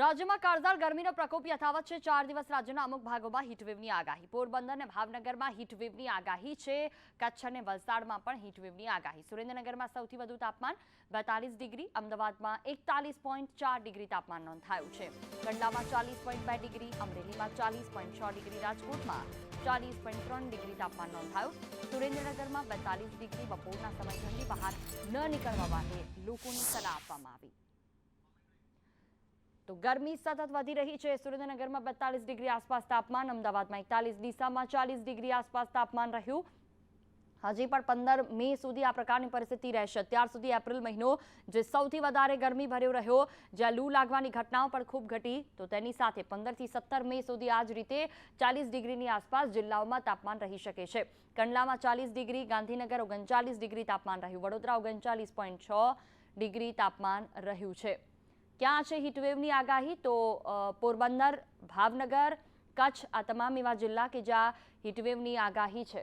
રાજ્યમાં કાળઝાળ ગરમીનો પ્રકોપ યથાવત છે. ચાર દિવસ રાજ્યના અમુક ભાગોમાં હીટવેવની આગાહી. પોરબંદર અને ભાવનગરમાં હીટવેવની આગાહી છે. કચ્છ અને વલસાડમાં પણ હીટવેવની આગાહી. સુરેન્દ્રનગરમાં સૌથી વધુ તાપમાન બેતાલીસ ડિગ્રી, અમદાવાદમાં એકતાલીસ પોઈન્ટ ચાર ડિગ્રી તાપમાન નોંધાયું છે. કંડલામાં ચાલીસ પોઈન્ટ બે ડિગ્રી, અમરેલીમાં ચાલીસ પોઈન્ટ છ ડિગ્રી, રાજકોટમાં ચાલીસ પોઈન્ટ ત્રણ ડિગ્રી તાપમાન નોંધાયું. સુરેન્દ્રનગરમાં બેતાલીસ ડિગ્રી, બપોરના સમય ઠંડી બહાર ન નીકળવા માટે લોકોને સલાહ આપવામાં આવી. તો ગરમી સતત વધી રહી છે. સુરેન્દ્રનગરમાં બેતાલીસ ડિગ્રી આસપાસ તાપમાન, અમદાવાદમાં એકતાલીસ, ડીસામાં ચાલીસ ડિગ્રી આસપાસ તાપમાન રહ્યું. હજી પણ પંદર મે સુધી આ પ્રકારની પરિસ્થિતિ રહેશે. અત્યાર સુધી એપ્રિલ મહિનો જે સૌથી વધારે ગરમી ભર્યો રહ્યો, જ્યાં લૂ લાગવાની ઘટનાઓ પણ ખૂબ ઘટી, તો તેની સાથે પંદરથી સત્તર મે સુધી આ જ રીતે ચાલીસ ડિગ્રીની આસપાસ જિલ્લાઓમાં તાપમાન રહી શકે છે. કંડલામાં ચાલીસ ડિગ્રી, ગાંધીનગર ઓગણચાલીસ ડિગ્રી તાપમાન રહ્યું. વડોદરા ઓગણચાલીસ પોઈન્ટ છ ડિગ્રી તાપમાન રહ્યું છે. ક્યાં છે હીટવેવની આગાહી? તો પોરબંદર, ભાવનગર, કચ્છ, આ તમામ એવા જિલ્લા કે જ્યાં હીટવેવની આગાહી છે.